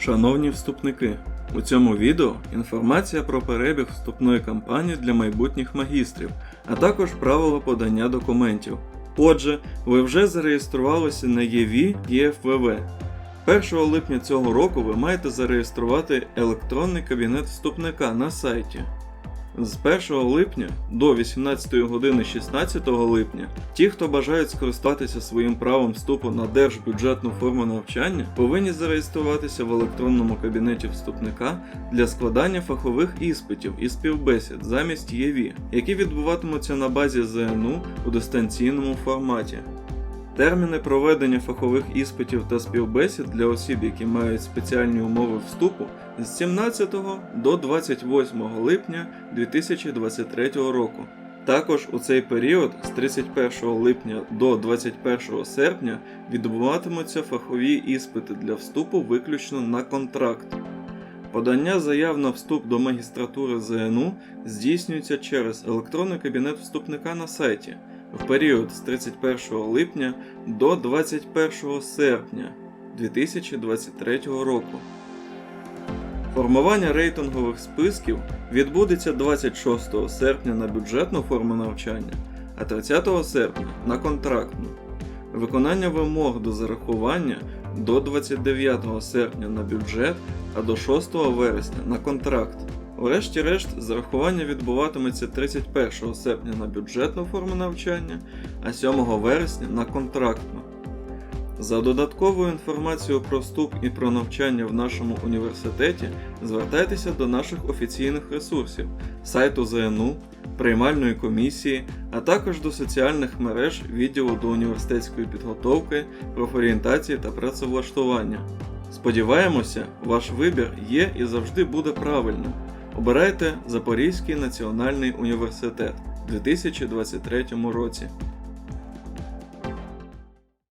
Шановні вступники, у цьому відео інформація про перебіг вступної кампанії для майбутніх магістрів, а також правила подання документів. Отже, ви вже зареєструвалися на ЄВІ ЄФВВ. 1 липня цього року ви маєте зареєструвати електронний кабінет вступника на сайті. З 1 липня до 18 години 16 липня ті, хто бажають скористатися своїм правом вступу на держбюджетну форму навчання, повинні зареєструватися в електронному кабінеті вступника для складання фахових іспитів і співбесід замість ЄВІ, які відбуватимуться на базі ЗНУ у дистанційному форматі. Терміни проведення фахових іспитів та співбесід для осіб, які мають спеціальні умови вступу, з 17 до 28 липня 2023 року. Також у цей період з 31 липня до 21 серпня відбуватимуться фахові іспити для вступу виключно на контракт. Подання заяв на вступ до магістратури ЗНУ здійснюється через електронний кабінет вступника на сайті в період з 31 липня до 21 серпня 2023 року. Формування рейтингових списків відбудеться 26 серпня на бюджетну форму навчання, а 30 серпня на контрактну. Виконання вимог до зарахування до 29 серпня на бюджет, а до 6 вересня на контракт. Врешті-решт, зарахування відбуватиметься 31 серпня на бюджетну форму навчання, а 7 вересня на контрактну. За додатковою інформацією про вступ і про навчання в нашому університеті звертайтеся до наших офіційних ресурсів, сайту ЗНУ, приймальної комісії, а також до соціальних мереж відділу до університетської підготовки, профорієнтації та працевлаштування. Сподіваємося, ваш вибір є і завжди буде правильним. Обирайте Запорізький національний університет у 2023 році.